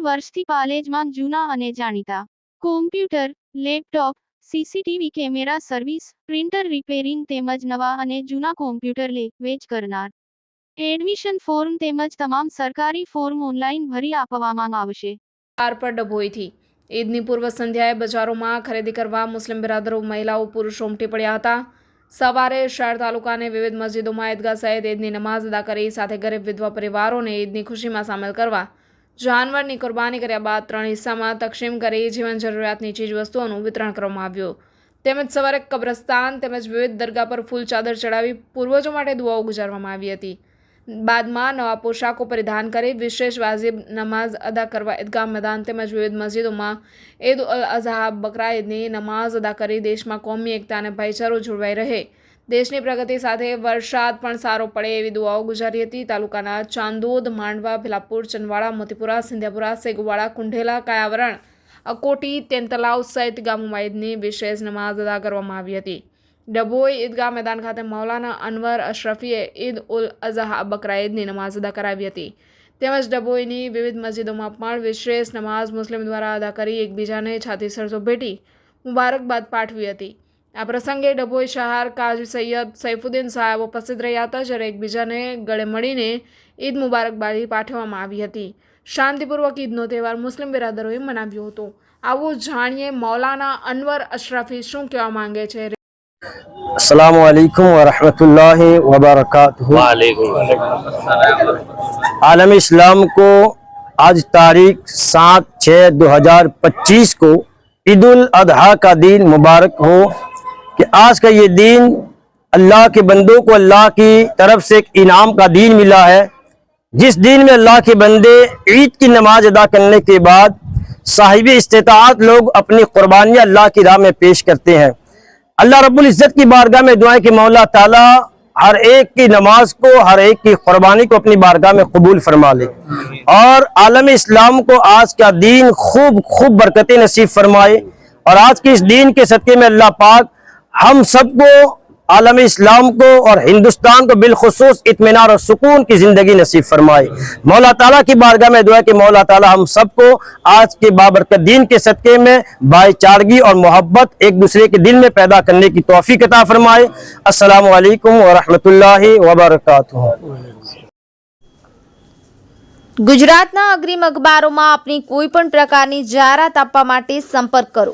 વર્ષથી પાલેજમાં જૂના અને જાણીતા. Computer, laptop CCTV camera service, printer repairing તેમજ નવા અને જૂના કોમ્પ્યુટર લે, વેચ કરનાર. એડમિશન ફોર્મ તેમજ તમામ સરકારી ફોર્મ ઓનલાઈન ભરી આપવામાં આવશે. ડભોઈથી ઈદની પૂર્વ સંધ્યાએ બજારોમાં ખરીદી કરવા મુસ્લિમ બિરાદરો, મહિલાઓ, પુરુષો ઉમટી પડ્યા હતા. સવારે શહેર તાલુકાને વિવિધ મસ્જિદોમાં ઈદગાહ સહિત ઈદની નમાઝ અદા કરી સાથે ગરીબ વિધવા પરિવારોને ઈદની ખુશીમાં સામેલ કરવા જાનવરની કુરબાની કર્યા બાદ ત્રણ હિસ્સામાં તકસીમ કરી જીવન જરૂરિયાતની ચીજવસ્તુઓનું વિતરણ કરવામાં આવ્યું. તેમજ સવારે કબ્રસ્તાન તેમજ વિવિધ દરગાહ પર ફૂલ ચાદર ચડાવી પૂર્વજો માટે દુઆઓ ગુજારવામાં આવી હતી. બાદમાં નવા પોશાકો પરિધાન કરી વિશેષ વાજિબ નમાઝ અદા કરવા ઈદગાહ મેદાન તેમજ વિવિધ મસ્જિદોમાં ઈદ ઉલ અઝહા બકરા ઈદની નમાઝ અદા કરી દેશમાં કોમી એકતા અને ભાઈચારો જળવાઈ રહે. દેશની પ્રગતિ સાથે વરસાદ પણ સારો પડે એવી દુઆઓ ગુજારી હતી. તાલુકાના ચાંદોદ, માંડવા, ભીલાપુર ચંદવાડા મોતીપુરા, સિંધ્યાપુરા, સેગવાડા, કુંઢેલા, કાયાવરણ, અકોટી તેંતલાવ સહિત ગામોમાં ઈદની વિશેષ નમાઝ અદા કરવામાં આવી હતી. ડભોઈ ઈદગાહ મેદાન ખાતે મૌલાના અનવર અશરફીએ ઈદ ઉલ અઝહા બકરા ઈદની નમાઝ અદા કરાવી હતી. તેમજ ડભોઈની વિવિધ મસ્જિદોમાં પણ વિશેષ નમાઝ મુસ્લિમ દ્વારા અદા કરી એકબીજાને છાતી સરસો ભેટી મુબારકબાદ પાઠવી હતી. આ પ્રસંગે ડભોઈ શહાર કાજી સૈયદ સૈફુદ્દીન સાહેબ ઉપસ્થિત રહ્યા હતા જ્યારે એકબીજાને ગળે મળીને ઈદ મુબારકબાદી પાઠવવામાં આવી હતી શાંતિપૂર્વક ઈદનો તહેવાર મુસ્લિમ બિરાદરોએ મનાવ્યો હતો આવું જાણીએ મૌલાના અનવર અશરફી શું કહેવા માંગે છે अस्सलाम वालेकुम वरहमतुल्लाहि वबरकातुहू आलम इस्लाम को आज तारीख सात छः दो हजार पच्चीस को ईद उल अजहा का दिन मुबारक हो کہ آج کا یہ دین اللہ کے بندوں کو اللہ کی طرف سے ایک انعام کا دین ملا ہے۔ جس دین میں اللہ کے بندے عید کی نماز ادا کرنے کے بعد صاحب استطاعت لوگ اپنی قربانیاں اللہ کی راہ میں پیش کرتے ہیں۔ اللہ رب العزت کی بارگاہ میں دعائیں کہ مولا تعالیٰ ہر ایک کی نماز کو، ہر ایک کی قربانی کو اپنی بارگاہ میں قبول فرما لے۔ اور عالم اسلام کو آج کا دین خوب خوب برکتیں نصیب فرمائے۔ اور آج کے اس دین کے صدقے میں اللہ پاک हम सबको आलम इस्लाम को और हिंदुस्तान को बिलखसूस इतमान और सुकून की ज़िंदगी नसीब फरमाए मौला ताला की बारगाह में दुआ कि मौला ताला हम सबको आज के बाबरकत दिन के सदक़े में भाईचारगी और मोहब्बत एक दूसरे के दिल में पैदा करने की तोफ़ी अता फरमाए अस्सलाम वालेकुम वरहमतुल्लाहि वबरकातुहू ગુજરાતના અગ્રીમ અખબારોમાં આપની કોઈ પણ પ્રકારની જાહેરાત આપવા માટે સંપર્ક કરો